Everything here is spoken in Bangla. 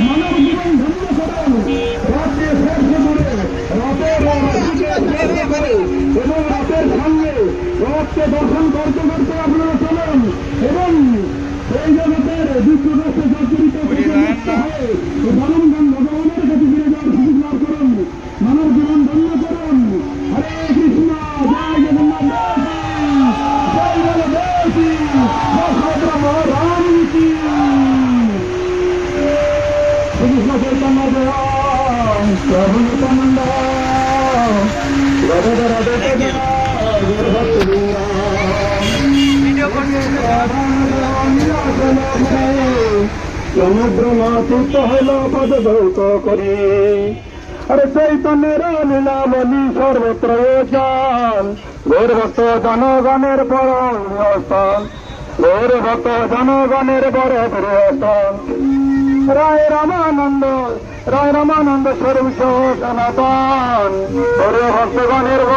মানব জীবন ধন্য করুন রাতে শেষ করে এবং রাতের সঙ্গে রথকে দর্শন করতে করতে আপনারা চলেন এবং সেই জগতের বিশ্বগ্রস্ত জর্জরিত হয়ে জনগণ ভগবানের কাছে মানব জীবন ধন্য করুন হরে কৃষ্ণ জয় জগন্নাথ রাম কি সমুদ্র মাতিত হইল পদ ধৌত করে আরে চৈতন্যের লীলাবলী সর্বত্র চাল গৌর ভক্ত জনগণের বড় স্থান গৌর ভক্ত জনগণের বড় স্থান রায় রামানন্দ রায় রামানন্দ স্বরূপ সনাতন গৌর ভক্তগণের